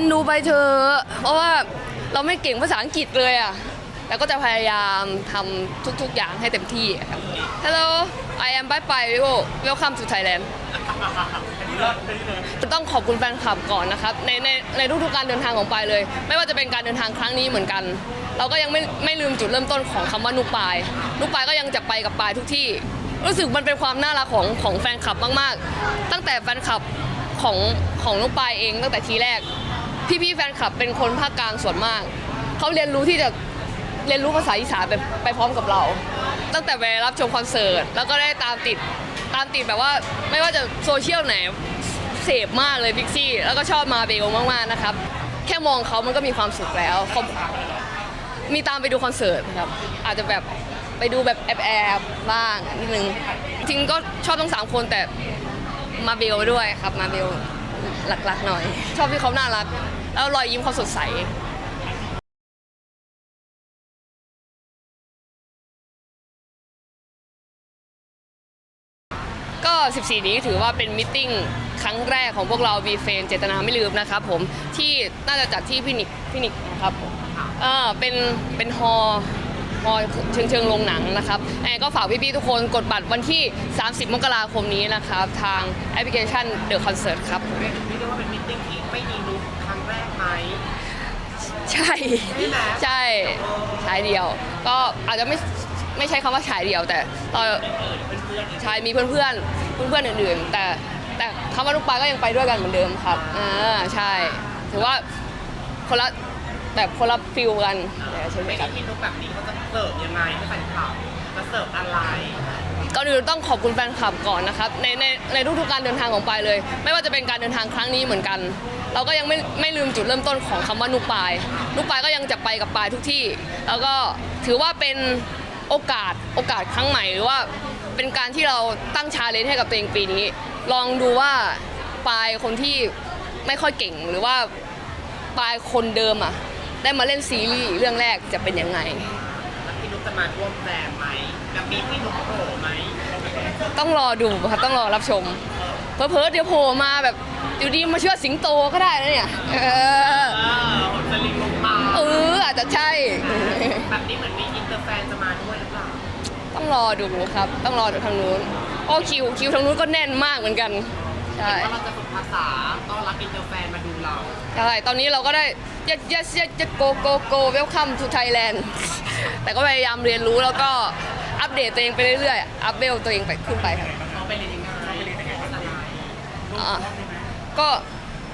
นดูไปเถอะเพราะว่าเราไม่เก่งภาษาอังกฤษเลยอะแต่ก็จะพยายามทำทุกๆอย่างให้เต็มที่ครับ Hello I am Bye Bye Vivo Welcome to Thailand ต้องขอบคุณแฟนคลับก่อนนะครับในในในทุกๆการเดินทางของปายเลย ไม่ว่าจะเป็นการเดินทางครั้งนี้เหมือนกัน เราก็ยังไม่ไม่ลืมจุดเริ่มต้นของคำว่านุกปายนุกปายก็ยังจะไปกับปายทุกที่ รู้สึกมันเป็นความน่ารักของของแฟนคลับมากๆ ตั้งแต่แฟนคลับของของนุกปายเองตั้งแต่ทีแรก พี่ๆแฟนคลับเป็นคนภาคกลางส่วนมาก เขาเรียนรู้ที่จะเรียนรู้ภาษาอีสานไปไปพร้อมกับเรา ตั้งแต่ไปรับชมคอนเสิร์ต แล้วก็ได้ตามติดตามติดแบบว่าไม่ว่าจะโซเชียลไหนเสพมากเลยพิกซี่ แล้วก็ชอบมาเบลมากๆนะครับ แค่มองเขามันก็มีความสุขแล้วเขามีตามไปดูคอนเสิร์ตครับ อาจจะแบบไปดูแบบแอบแอบๆบ้างนิดนึงจริงก็ชอบทั้งสามคนแต่มาเบลด้วยครับมาเบล หลักๆหน่อย ชอบที่เขาน่ารัก แล้วรอยยิ้มเขาสดใสก็ 14 นี้ถือว่าเป็นมิทติ้งครั้งแรกของพวกเราบีเฟนเจตนาไม่ลืมนะครับผมที่น่าจะจัดที่พินิกพินิกนะครับผมเออเป็นเป็นฮอ ฮอเชิงเชิงโรงหนังนะครับยังไงก็ฝากพี่ๆทุกคนกดบัตรวันที่ 30 มกราคมนี้นะครับ ทางแอปพลิเคชัน The Concert ครับเรียกเรียกได้ว่าเป็นมิทติ้งที่ไม่มีลุกครั้งแรกไหมใช่ใช่ไหมใช่ฉายเดียว ก็อาจจะไม่ไม่ใช้คำว่าฉายเดียว แต่เราใช่มีเพื่อนเพื่อนเพื่อนเพื่อนๆอื่นๆ แต่แต่คำว่าลูกปลาก็ยังไปด้วยกันเหมือนเดิมครับอ่าใช่ถือว่าคนละ แบบคนละฟิลกันใช่ไหมไม่คได้รับที่ลุกแบบนี้เขาจะเสิร์ฟยังไงให้แฟนคลับจะเสิร์ฟอะไรก่อนอื่นต้องขอบคุณแฟนคลับก่อนนะครับในในในทุกๆการเดินทางของปายเลย ไม่ว่าจะเป็นการเดินทางครั้งนี้เหมือนกัน เราก็ยังไม่ไม่ลืมจุดเริ่มต้นของคำว่านุกปายนุกปายก็ยังจะไปกับปายทุกที่ แล้วก็ถือว่าเป็นโอกาสโอกาสครั้งใหม่หรือว่าเป็นการที่เราตั้งชาเลนจ์ให้กับตัวเองปีนี้ ลองดูว่าปายคนที่ไม่ค่อยเก่งหรือว่าปายคนเดิมอะ ได้มาเล่นซีรีส์เรื่องแรกจะเป็นยังไง แล้วพี่นุกจะมาร่วมแจมไหมจะมีพี่นุกโผล่ไหมต้องรอดูครับต้องรอรับชม เพอเพอๆเดี๋ยวโผล่มาแบบอยู่ดีมาเชื่อสิงโตก็ได้นะเนี่ยเออเออหดสลิงลงมาเอออาจจะใช่ แบบนี้เหมือนมีอินเตอร์แฟนจะมาด้วยหรือเปล่าต้องรอดูครับ ต้องรอดูทางนู้นโอ้คิวคิวทางนู้นก็แน่นมากเหมือนกัน ใช่เห็นว่าเราจะฝึกภาษาต้อนรับอินเตอร์แฟนมาดูเรา ใช่ ตอนนี้เราก็ได้ yes yes yes yes go go go welcome to Thailand แต่ก็พยายามเรียนรู้แล้วก็อัปเดตตัวเองไปเรื่อยๆ อัปเดตตัวเองไปขึ้นไปครับเขาไปเรียนยังไงไปเรียนยังไงภาษาไทยอะก็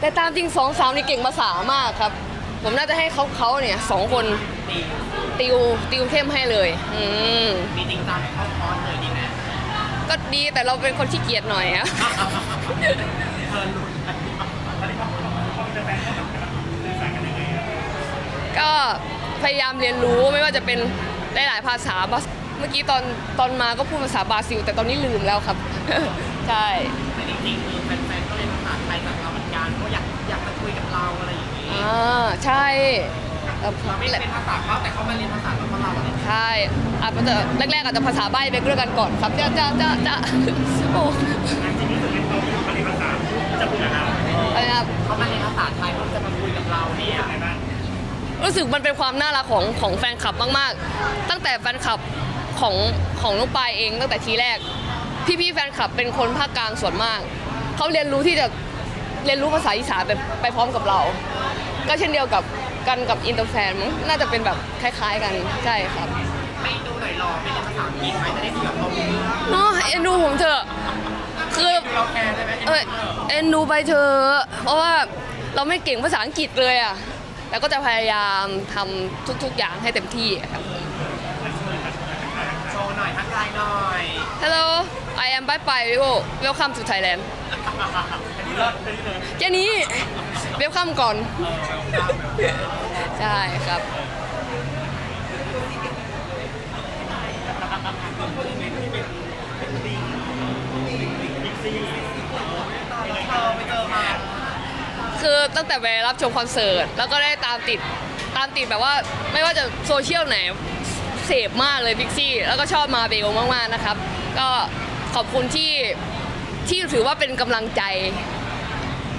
แต่ตามจริงสองสาวนี่เก่งภาษามากครับ ผมน่าจะให้เขาเขาเนี่ยสองคนตีติวติวเข้มให้เลย อืม มีจริงจังเข้าคอร์สเลยดีไหม ก็ดีแต่เราเป็นคนที่เกียจหน่อยอะเพิ่นหลุดก็พยายามเรียนรู้ไม่ว่าจะเป็นหลายๆภาษาภาษา เมื่อกี้ตอนตอนมาก็พูดภาษาบราซิล แต่ตอนนี้ลืมแล้วครับ ใช่แต่จริงๆคือแฟนๆก็เรียนภาษาไทยจากเราเหมือนกันเพราะอยากอยากมาคุยกับเราอะไรอย่างนี้อ่าใช่ เอ่อเราไม่ได้เป็นภาษาเขาแต่เขามาเรียนภาษาเราเพราะเราอะไรอย่างเงี้ยใช่อาจจะแรกๆอาจจะภาษาใบ้ไปด้วยกันก่อนครับจ้าจ้าจ้าจ้าโอ้อะไรนะครับ เขามาเรียนภาษาไทยเพื่อจะมาคุยกับเราเนี่ยรู้สึกมันเป็นความน่ารักของของแฟนคลับมากๆ ตั้งแต่แฟนคลับของของน้องปายเองตั้งแต่ทีแรก พี่ๆแฟนคลับเป็นคนภาคกลางส่วนมาก เขาเรียนรู้ที่จะเรียนรู้ภาษาอีสานไปไปพร้อมกับเรา ก็เช่นเดียวกับ กันกับอินเตอร์แฟนมั้งน่าจะเป็นแบบคล้ายๆกันใช่ครับ ไม่ดูหน่อยหรอไม่เรียนภาษาอังกฤษไหมจะได้คุยกับเขารู้เรื่องเนาะเอ็นดูผมเถอะ คือเราแคร์ได้ไหมเอยเอ็นดูไปเถอะเพราะว่าเราไม่เก่งภาษาอังกฤษเลยอะแต่ก็จะพยายามทำทุกๆอย่างให้เต็มที่ครับ โชว์หน่อยทักทายหน่อย Hello I am Bye Bye Vivo Welcome to Thailand แค่นี้ Welcome ก่อน ใช่ครับ คือตั้งแต่ไปรับชมคอนเสิร์ต แล้วก็ได้ตามติดตามติดแบบว่าไม่ว่าจะโซเชียลไหนเสพมากเลยพิกซี่ แล้วก็ชอบมาเบลมาก ๆ นะครับ ก็ขอบคุณที่ที่ถือว่าเป็นกำลังใจ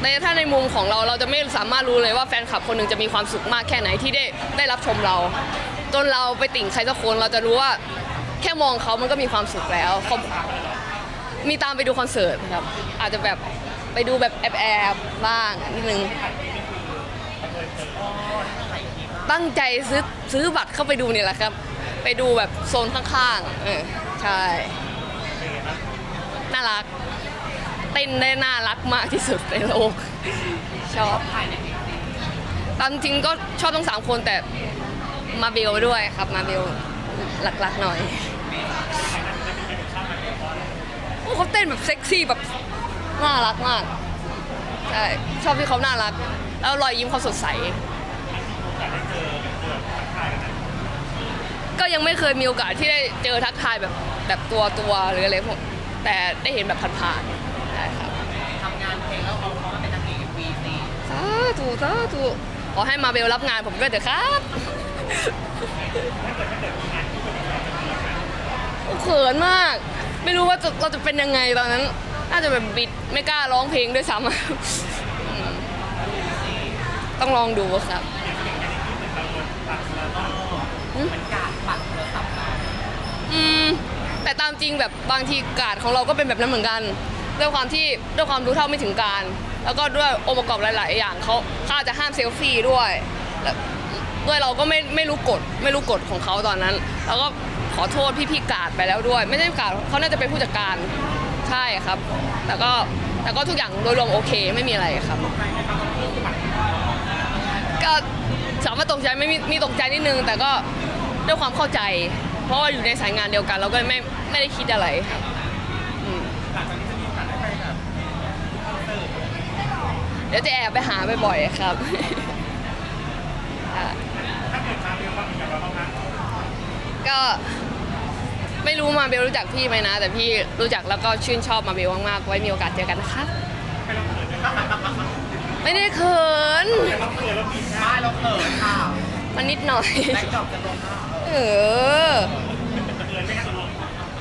ในถ้าในมุมของเราเราจะไม่สามารถรู้เลยว่าแฟนคลับคนหนึ่งจะมีความสุขมากแค่ไหนที่ได้ได้รับชมเราจนเราไปติ่งใครสักคนเราจะรู้ว่าแค่มองเขามันก็มีความสุขแล้วเขามีตามไปดูคอนเสิร์ตครับอาจจะแบบไปดูแบบแอบแอบๆบ้างนิดนึงตั้งใจซื้อซื้อบัตรเข้าไปดูเนี่ยแหละครับ ไปดูแบบโซนข้างๆเออใช่ น่ารัก เต้นได้น่ารักมากที่สุดในโลก ชอบถ่ายในเอ็กซ์ตามจริงก็ชอบทั้งสามคนแต่มาเบลด้วยครับมาเบลหลักๆหน่อยโอ้เขาเต้นแบบเซ็กซี่แบบน่ารักมากใช่ชอบที่เขาน่ารัก แล้วรอยยิ้มเขาสดใส ก็ยังไม่เคยมีโอกาสที่ได้เจอทักทายแบบแบบตัวตัวหรืออะไรพวกแต่ได้เห็นแบบผ่านๆ งานเพลงแล้วเขาเขามาเป็นนางเอกวีซีสาธุสาธุขอให้มาเบลรับงานผมด้วยเถอะครับเขินมาก ไม่รู้ว่าจะเราจะเป็นยังไงตอนนั้น น่าจะแบบบิดไม่กล้าร้องเพลงด้วยซ้ำอืมต้องลองดูครับมันการปัดโทรศัพท์เราอืมแต่ตามจริงแบบบางทีการดของเราก็เป็นแบบนั้นเหมือนกัน ด้วยความที่ด้วยความรู้เท่าไม่ถึงการ แล้วก็ด้วยองค์ประกอบหลาย ๆ อย่างเขาเขาอาจจะห้ามเซลฟี่ด้วยแล้วด้วยเราก็ไม่ไม่รู้กฎไม่รู้กฎของเขาตอนนั้น แล้วก็ขอโทษพี่ๆกาดไปแล้วด้วย ไม่ใช่กาดเขาน่าจะเป็นผู้จัดการใช่ครับแต่ก็แต่ก็ทุกอย่างโดยรวมโอเคไม่มีอะไรครับก็ถามว่าตกใจไม่มีมีตกใจนิดนึง แต่ก็ด้วยความเข้าใจ เพราะว่าอยู่ในสายงานเดียวกัน เราก็ไม่ไม่ได้คิดอะไรครับอืมเดี๋ยวจะแอบไปหาบ่อยๆครับอะก็ไม่รู้มาเบลรู้จักพี่ไหมนะ แต่พี่รู้จักแล้วก็ชื่นชอบมาเบลมากๆไว้มีโอกาสเจอกันนะคะไม่ได้เขินไม่เราเขินค่ะมันนิดหน่อยแบ็คดรอปจะลงหน้าเออ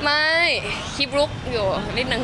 ไม่คลิปลุกอยู่นิดนึง